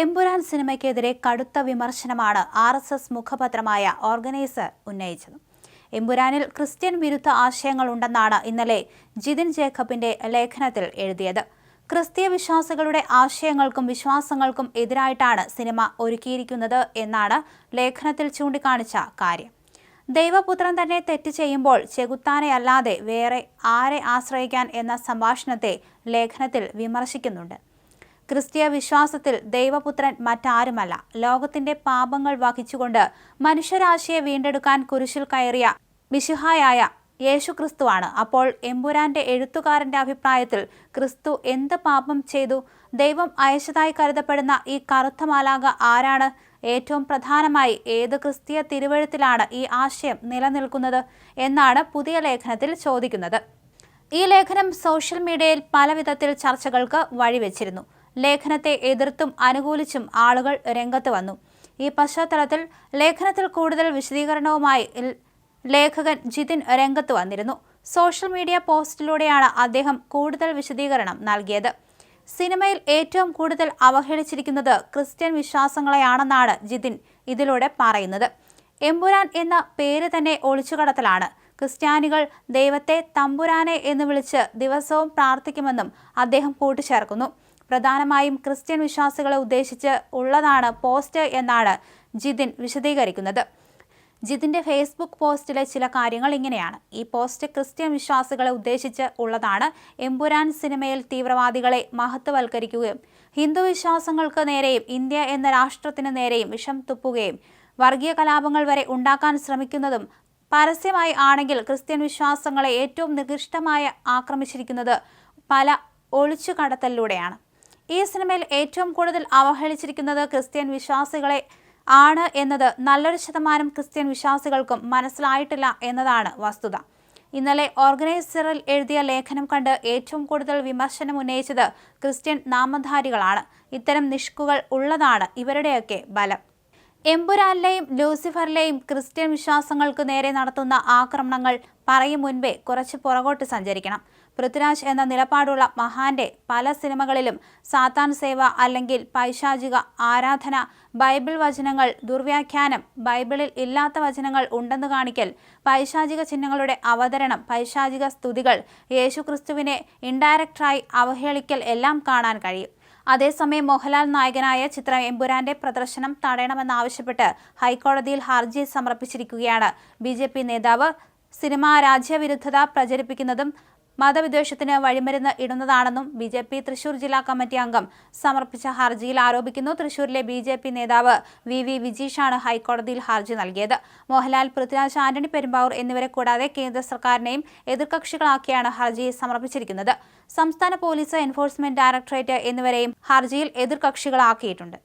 എമ്പുരാൻ സിനിമയ്ക്കെതിരെ കടുത്ത വിമർശനമാണ് ആർ എസ് എസ് മുഖപത്രമായ ഓർഗനൈസർ ഉന്നയിച്ചത്. എമ്പുരാനിൽ ക്രിസ്ത്യൻ വിരുദ്ധ ആശയങ്ങൾ ഉണ്ടെന്നാണ് ഇന്നലെ ജിതിൻ ജേക്കബിന്റെ ലേഖനത്തിൽ എഴുതിയത്. ക്രിസ്തീയ വിശ്വാസികളുടെ ആശയങ്ങൾക്കും വിശ്വാസങ്ങൾക്കും എതിരായിട്ടാണ് സിനിമ ഒരുക്കിയിരിക്കുന്നത് എന്നാണ് ലേഖനത്തിൽ ചൂണ്ടിക്കാണിച്ച കാര്യം. ദൈവപുത്രൻ തന്നെ തെറ്റ് ചെയ്യുമ്പോൾ ചെകുത്താനെയല്ലാതെ വേറെ ആരെ ആശ്രയിക്കാൻ എന്ന സംഭാഷണത്തെ ലേഖനത്തിൽ വിമർശിക്കുന്നുണ്ട്. ക്രിസ്തീയ വിശ്വാസത്തിൽ ദൈവപുത്രൻ മറ്റാരുമല്ല. ലോകത്തിന്റെ പാപങ്ങൾ വഹിച്ചുകൊണ്ട് മനുഷ്യരാശിയെ വീണ്ടെടുക്കാൻ കുരിശിൽ കയറിയ മിശിഹായായ യേശു ക്രിസ്തുവാണ് അപ്പോൾ എമ്പുരാന്റെ എഴുത്തുകാരന്റെ അഭിപ്രായത്തിൽ ക്രിസ്തു എന്ത് പാപം ചെയ്തു? ദൈവം അയച്ചതായി കരുതപ്പെടുന്ന ഈ കറുത്ത മാലാക ആരാണ്? ഏറ്റവും പ്രധാനമായി ഏത് ക്രിസ്തീയ തിരുവഴുത്തിലാണ് ഈ ആശയം നിലനിൽക്കുന്നത് എന്നാണ് പുതിയ ലേഖനത്തിൽ ചോദിക്കുന്നത്. ഈ ലേഖനം സോഷ്യൽ മീഡിയയിൽ പല വിധത്തിൽ ചർച്ചകൾക്ക് വഴിവെച്ചിരുന്നു. ലേഖനത്തെ എതിർത്തും അനുകൂലിച്ചും ആളുകൾ രംഗത്ത് വന്നു. ഈ പശ്ചാത്തലത്തിൽ ലേഖനത്തിൽ കൂടുതൽ വിശദീകരണവുമായി ലേഖകൻ ജിതിൻ രംഗത്ത് വന്നിരുന്നു. സോഷ്യൽ മീഡിയ പോസ്റ്റിലൂടെയാണ് അദ്ദേഹം കൂടുതൽ വിശദീകരണം നൽകിയത്. സിനിമയിൽ ഏറ്റവും കൂടുതൽ അവഹേളിച്ചിരിക്കുന്നത് ക്രിസ്ത്യൻ വിശ്വാസങ്ങളെയാണെന്നാണ് ജിതിൻ ഇതിലൂടെ പറയുന്നത്. എമ്പുരാൻ എന്ന പേര് തന്നെ ഒളിച്ചുകടത്തലാണ്. ക്രിസ്ത്യാനികൾ ദൈവത്തെ തമ്പുരാനെ എന്ന് വിളിച്ച് ദിവസവും പ്രാർത്ഥിക്കുമെന്നും അദ്ദേഹം കൂട്ടിച്ചേർക്കുന്നു. പ്രധാനമായും ക്രിസ്ത്യൻ വിശ്വാസികളെ ഉദ്ദേശിച്ച് ഉള്ളതാണ് പോസ്റ്റ് എന്നാണ് ജിതിൻ വിശദീകരിക്കുന്നത്. ജിതിന്റെ ഫേസ്ബുക്ക് പോസ്റ്റിലെ ചില കാര്യങ്ങൾ ഇങ്ങനെയാണ്. ഈ പോസ്റ്റ് ക്രിസ്ത്യൻ വിശ്വാസികളെ ഉദ്ദേശിച്ച് ഉള്ളതാണ്. എമ്പുരാൻ സിനിമയിൽ തീവ്രവാദികളെ മഹത്വവൽക്കരിക്കുകയും ഹിന്ദു വിശ്വാസങ്ങൾക്ക് നേരെയും ഇന്ത്യ എന്ന രാഷ്ട്രത്തിന് നേരെയും വിഷം തുപ്പുകയും വർഗീയ കലാപങ്ങൾ വരെ ഉണ്ടാക്കാൻ ശ്രമിക്കുന്നതും പരസ്യമായി ആണെങ്കിൽ ക്രിസ്ത്യൻ വിശ്വാസങ്ങളെ ഏറ്റവും നികൃഷ്ടമായി ആക്രമിച്ചിരിക്കുന്നത് പല ഒളിച്ചു കടത്തലിലൂടെയാണ് ഈ സിനിമയിൽ ഏറ്റവും കൂടുതൽ അവഹേളിച്ചിരിക്കുന്നത് ക്രിസ്ത്യൻ വിശ്വാസികളെ ആണ് എന്നത് നല്ലൊരു ശതമാനം ക്രിസ്ത്യൻ വിശ്വാസികൾക്കും മനസ്സിലായിട്ടില്ല എന്നതാണ് വസ്തുത. ഇന്നലെ ഓർഗനൈസറിൽ എഴുതിയ ലേഖനം കണ്ട് ഏറ്റവും കൂടുതൽ വിമർശനം ഉന്നയിച്ചത് ക്രിസ്ത്യൻ നാമധാരികളാണ്. ഇത്തരം നിഷ്കുകൾ ഉള്ളതാണ് ഇവരുടെയൊക്കെ ബലം. എമ്പുരാനിലെയും ലൂസിഫറിലെയും ക്രിസ്ത്യൻ വിശ്വാസങ്ങൾക്ക് നേരെ നടത്തുന്ന ആക്രമണങ്ങൾ പറയും മുൻപേ കുറച്ച് പുറകോട്ട് സഞ്ചരിക്കണം. പൃഥ്വിരാജ് എന്ന നിലപാടുള്ള മഹാന്റെ പല സിനിമകളിലും സാത്താൻ സേവ അല്ലെങ്കിൽ പൈശാചിക ആരാധന ബൈബിൾ വചനങ്ങൾ ദുർവ്യാഖ്യാനം ബൈബിളിൽ ഇല്ലാത്ത വചനങ്ങൾ ഉണ്ടെന്ന് കാണിക്കൽ പൈശാചിക ചിഹ്നങ്ങളുടെ അവതരണം പൈശാചിക സ്തുതികൾ യേശുക്രിസ്തുവിനെ ഇൻഡയറക്റ്റായി അവഹേളിക്കൽ എല്ലാം കാണാൻ കഴിയും. അതേസമയം മോഹൻലാൽ നായകനായ ചിത്രം എമ്പുരാന്റെ പ്രദർശനം തടയണമെന്നാവശ്യപ്പെട്ട് ഹൈക്കോടതിയിൽ ഹർജി സമർപ്പിച്ചിരിക്കുകയാണ്. ബി നേതാവ് സിനിമ രാജ്യവിരുദ്ധത പ്രചരിപ്പിക്കുന്നതും മതവിദ്വേഷത്തിന് വഴിമരുന്ന് ഇടുന്നതാണെന്നും ബി ജെ പി തൃശൂർ ജില്ലാ കമ്മിറ്റി അംഗം സമർപ്പിച്ച ഹർജിയിൽ ആരോപിക്കുന്നു. തൃശൂരിലെ ബി ജെ പി നേതാവ് വി വി വിജീഷാണ് ഹൈക്കോടതിയിൽ ഹർജി നൽകിയത്. മോഹൻലാൽ പൃഥ്വിരാജ് ആന്റണി പെരുമ്പാവൂർ എന്നിവരെ കൂടാതെ കേന്ദ്ര സർക്കാരിനെയും എതിർകക്ഷികളാക്കിയാണ് ഹർജി സമർപ്പിച്ചിരിക്കുന്നത്. സംസ്ഥാന പോലീസ് എൻഫോഴ്സ്മെന്റ് ഡയറക്ടറേറ്റ് എന്നിവരെയും ഹർജിയിൽ എതിർകക്ഷികളാക്കിയിട്ടുണ്ട്.